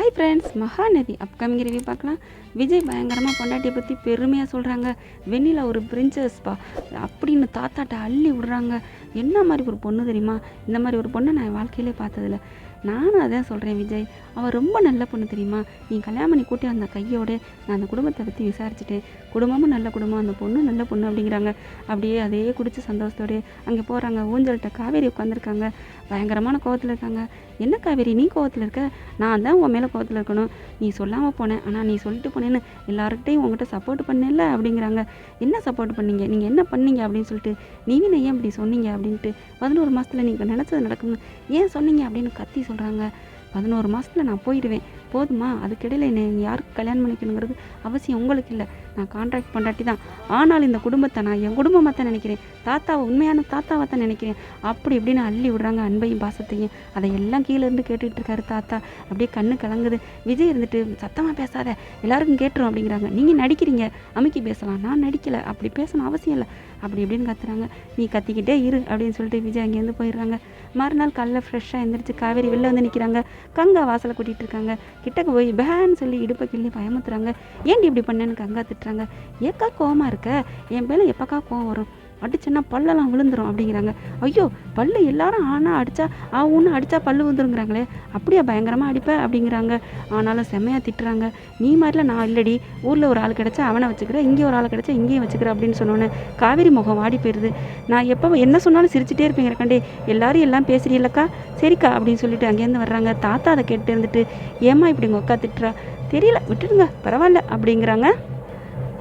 Hi friends Mahanadi upcoming review பார்க்கலாம். விஜய் பயங்கரமாக பொண்டாட்டியை பற்றி பெருமையாக சொல்கிறாங்க வெண்ணிலா ஒரு பிரின்சஸ்ப்பா அப்படின்னு தாத்தாட்ட அள்ளி விடுறாங்க. என்ன மாதிரி ஒரு பொண்ணு தெரியுமா? இந்த மாதிரி ஒரு பொண்ணை நான் என் வாழ்க்கையிலே பார்த்ததில்ல. நானும் அதான் சொல்கிறேன் விஜய். அவள் ரொம்ப நல்ல பொண்ணு தெரியுமா? நீ கல்யாணம் பண்ணி கூட்டி அந்த கையோட நான் அந்த குடும்பத்தை பற்றி விசாரிச்சுட்டேன் குடும்பமும் நல்ல குடும்பம் அந்த பொண்ணும் நல்ல பொண்ணு அப்படிங்கிறாங்க. அப்படியே அதே குடிச்சு சந்தோஷத்தோடே அங்கே போகிறாங்க ஊஞ்சல்கிட்ட காவேரி உட்காந்துருக்காங்க பயங்கரமான கோவத்தில் இருக்காங்க. என்ன காவேரி நீ கோவத்தில் இருக்க? நான் தான் உன் மேலே கோவத்தில் இருக்கணும். நீ சொல்லாமல் போனேன் ஆனால் நீ சொல்லிட்டு போனேன்னு எல்லாருக்கிட்டையும் உங்ககிட்ட சப்போர்ட் பண்ணல அப்படிங்கிறாங்க. என்ன சப்போர்ட் பண்ணீங்க? நீங்கள் என்ன பண்ணீங்க அப்படின்னு சொல்லிட்டு நீங்க ஏன் இப்படி சொன்னீங்க? அப்படின்ட்டு பதினோரு மாதத்தில் நீங்கள் நினச்சது நடக்கும்னு ஏன் சொன்னீங்க அப்படின்னு கத்தி சொல்கிறாங்க பதினோரு மாதத்தில் நான் போயிடுவேன். போதுமா? அதுக்கிடையில் என்னை யாருக்கு கல்யாணம் பண்ணிக்கணுங்கிறது அவசியம் உங்களுக்கு இல்லை. நான் கான்ட்ராக்ட் பண்ணாட்டி தான். ஆனால் இந்த குடும்பத்தை நான் என் குடும்பமாக தான் நினைக்கிறேன். தாத்தாவை உண்மையான தாத்தாவை தான் நினைக்கிறேன். அப்படி இப்படின்னு அள்ளி விடுறாங்க அன்பையும் பாசத்தையும். அதை எல்லாம் கீழே இருந்து இருக்காரு தாத்தா. அப்படியே கண்ணு கலங்குது. விஜய் இருந்துட்டு சத்தமாக பேசாத. எல்லாருக்கும் கேட்டுரும் அப்படிங்கிறாங்க. நீங்கள் நடிக்கிறீங்க. அமுக்கி பேசலாம். நான் நடிக்கலை. அப்படி பேசணும் அவசியம் இல்லை. அப்படி இப்படின்னு கத்துறாங்க. நீ கத்திக்கிட்டே இரு. அப்படின்னு சொல்லிட்டு விஜய் அங்கேருந்து போயிடுறாங்க. மறுநாள் காலைல ஃப்ரெஷ்ஷாக எழுந்திரிச்சு காவேரி வெளில வந்து நிற்கிறாங்க கங்கா வாசலை கூட்டிகிட்டு இருக்காங்க. கிட்டக்கு போய் பேன்னு சொல்லி இடுப்பை கிள்ளி பயமுத்துறாங்க. ஏன்டி இப்படி பண்ணேன்னு கங்கா திட்டுறாங்க. ஏக்கா கோவமாக இருக்க? என் மேலே எப்பக்கா கோவம் வரும்? அடிச்சேன்னா பல்லெல்லாம் விழுந்துரும் அப்படிங்கிறாங்க. ஐயோ பல்லு எல்லாரும் ஆனால் அடித்தா ஆ ஒன்று அடித்தா பல்லு விழுந்துருங்கிறாங்களே அப்படியே பயங்கரமாக அடிப்பேன் அப்படிங்கிறாங்க. ஆனாலும் செம்மையாக திட்டுறாங்க. நீ மாதிரிலாம் நான் இல்லடி. ஊரில் ஒரு ஆள் கிடச்சா அவனை வச்சுக்கிறேன் இங்கே ஒரு ஆள் கிடச்சா இங்கேயும் வச்சுக்கிறேன் அப்படின்னு சொன்னோன்னே காவேரி முகம் வாடி போயிடுது நான் எப்போ என்ன சொன்னாலும் சிரிச்சிட்டே இருப்பீங்க கண்டே எல்லாரும் எல்லாம் பேசுறீல்லக்கா சரிக்கா அப்படின்னு சொல்லிட்டு அங்கேருந்து வர்றாங்க. தாத்தா அதை கேட்டு இருந்துட்டு ஏம்மா இப்படி உங்கள் அக்கா திட்டுறா? தெரியல விட்டுடுங்க பரவாயில்ல அப்படிங்கிறாங்க.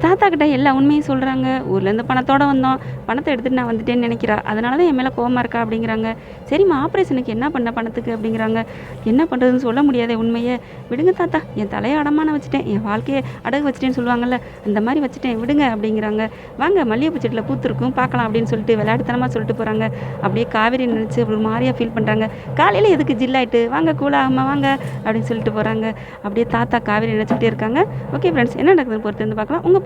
தாத்தா கிட்ட எல்லா உண்மையும் சொல்கிறாங்க ஊர்லேருந்து பணத்தோட வந்தோம். பணத்தை எடுத்துகிட்டு நான் வந்துட்டேன்னு நினைக்கிறா. அதனால தான் என் மேலே கோவமாக இருக்கா அப்படிங்கிறாங்க. சரிம்மா ஆப்ரேஷனுக்கு என்ன பண்ண பணத்துக்கு அப்படிங்கிறாங்க. என்ன பண்ணுறதுன்னு சொல்ல முடியாதே உண்மையை. விடுங்க தாத்தா என் தலையை அடமான வச்சுட்டேன். என் வாழ்க்கையை அடகு வச்சுட்டேன்னு சொல்லுவாங்கல்ல அந்த மாதிரி வச்சுட்டேன். விடுங்க அப்படிங்கிறாங்க. வாங்க மல்லிகைப்பூ செட்டில் பூத்துருக்கும் பார்க்கலாம் அப்படின்னு சொல்லிட்டு விளையாட்டுத்தனமாக சொல்லிட்டு போகிறாங்க அப்படியே காவேரி நினச்சி ஒரு மாதிரியாக ஃபீல் பண்ணுறாங்க காலையில் எதுக்கு ஜில்லாயிட்டு வாங்க கூலாகாமல் வாங்க அப்படின்னு சொல்லிட்டு போகிறாங்க அப்படியே தாத்தா காவேரி நினச்சிக்கிட்டே இருக்காங்க. ஓகே ஃப்ரெண்ட்ஸ் என்ன நடக்குதுன்னு பொறுத்து வந்து பார்க்கலாம் உங்கள்